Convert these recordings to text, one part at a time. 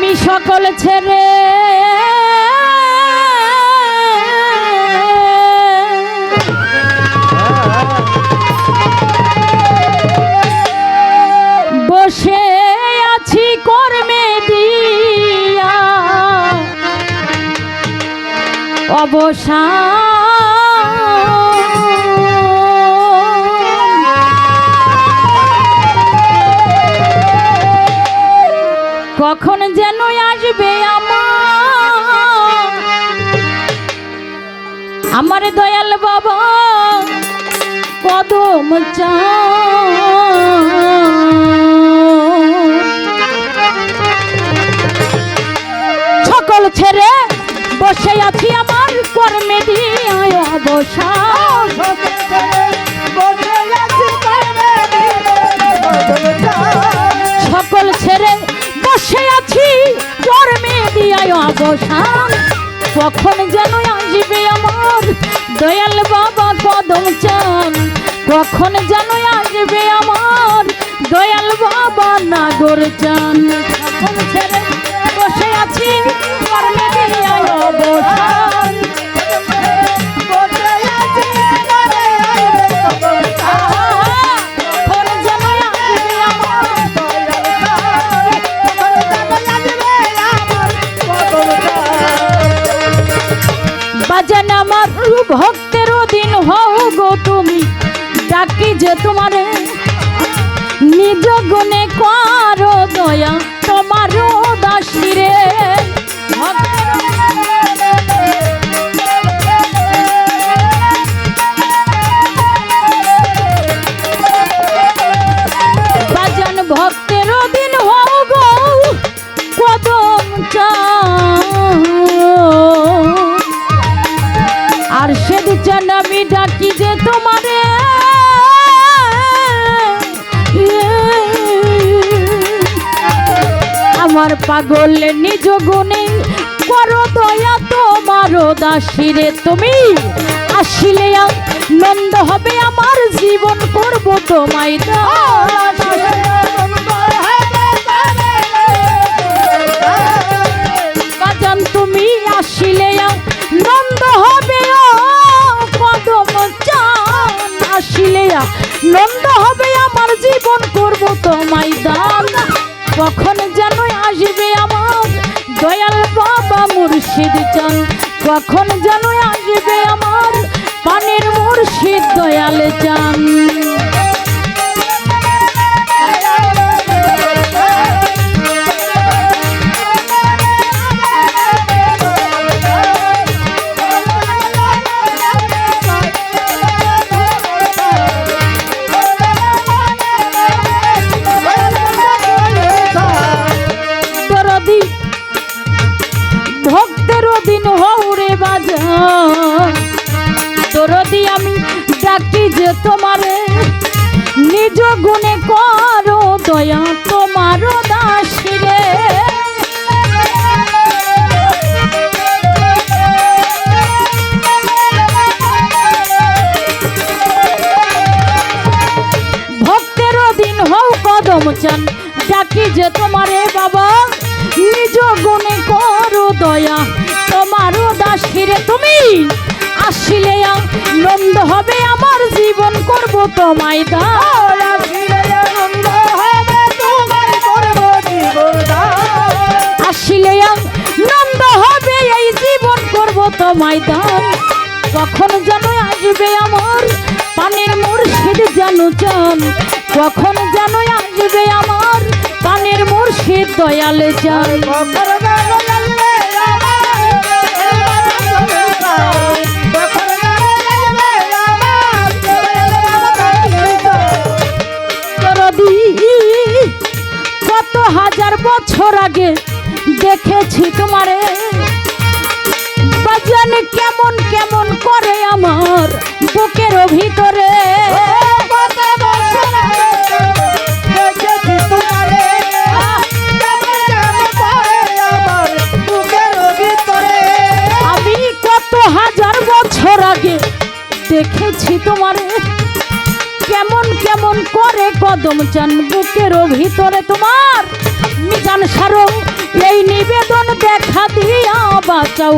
আমি সকল ছেড়ে বসে আছি কর্মে দিয়া। অবসান কখন যেন আসবে আমার? আমার দয়াল বাবা, কদম সকল ছেড়ে বসে আছি আমার কর্মে দিয়ে অবসান অবসান কখন যেন আসবে আমার দয়াল বাবা কদম চান? কখন যেন আসবে আমার দয়াল বাবা নাগর চান? ছেড়ে ভক্তের দিন হও গো তুমি ডাকি যে তোমারে। নিজ গুণে কারও দয়া তোমারও দাসিরে ডাকি যে তোমারে। আমার পাগল নিজ গুণে করো দয়া তোমার দাসিরে তুমি। আসিলে নন্দ হবে আমার, জীবন করব তোমায় দাস কখন যেন আসবে আমার? দয়াল বাবা মুর্শিদ চান, কখন যেন আসবে আমার? পানির মুর্শিদ দয়াল চান। যে তোমারে নিজ গুণে করো দয়া তোমার দাসিরে ভক্তের দিন হও কদম চান, ডাকি যে তোমারে বাবা, নিজ গুণে করো দয়া তোমারও দাসিরে তুমি আসিলে নন্দ হবে আমার জীবন করব তোমায় দান আসিলে নন্দ হবে এই জীবন করব তোমায় দান কখন যেন আসবে আমার পানের মুর্শিদ যেন চান। কখন যেন আসবে আমার পানের মুর্শিদ দয়াল চান। বছর আগে দেখেছি তোমারে। বাজান কেমন কেমন করে আমার বুকের ভিতরে? কেমন কেমন করে কদম চান বুকের ভিতরে তোমার? মিজান সারো এই নিবেদন দেখা দিয়া বাঁচাও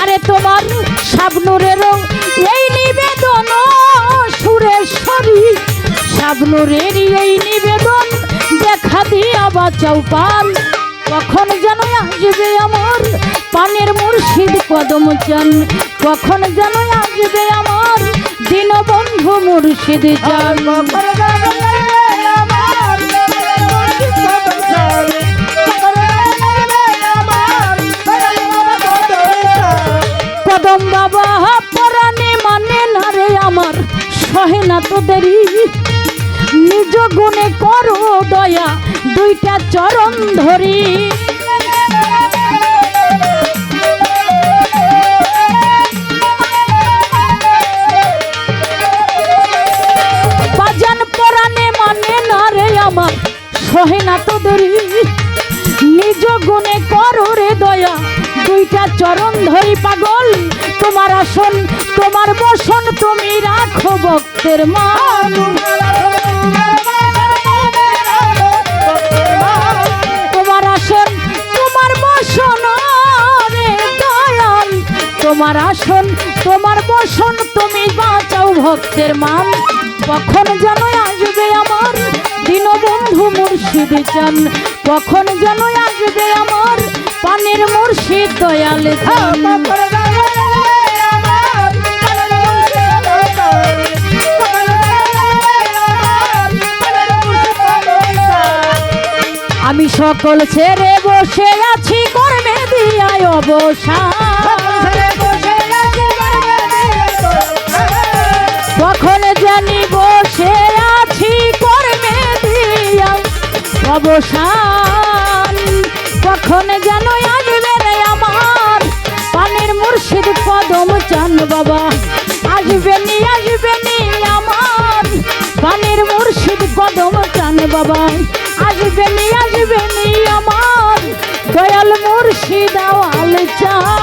আরে তোমার শাবনুরের এই নিবেদন সুরেশ্বরী শাবনুরের এই নিবেদন দেখা দিয়া বাঁচাও পাল কখন যেন আসবে আমার পানের মুর্শিদ কদম চান। কখন যেন আসবে আমার দীনবন্ধু মুর্শিদ চান। কদম বাবা পরাণে মানে না রে আমার? সহে না তো দেরি। নিজ গুণে করো দয়া দুইটা চরণ ধরি। দেরি নিজ গুণে করো রে দয়া, দুইটা চরণ ধরি পাগল। তোমার আসন, তোমার বসন তুমি রাখো ভক্তের মান। তোমার আসন, তোমার বসন রে দয়াল। তোমার আসন, তোমার বসন তুমি বাঁচাও ভক্তের মান। কখন দীনবন্ধু চান কখন যেন আসবে আমার পানের মুর্শিদ দয়াল আমি সকল ছেড়ে বসে আছি, কর্মে দিয়ায় অবসান। অবসান। কখন যেন আসবে রে আমার? পানির মুর্শিদ পদম চান বাবা। আসবে নি আসবে নি আমার। পানির মুর্শিদ কদম চান বাবা। আসবে নি আসবে নি আমার। দয়াল মুর্শিদ আওয়াল চান।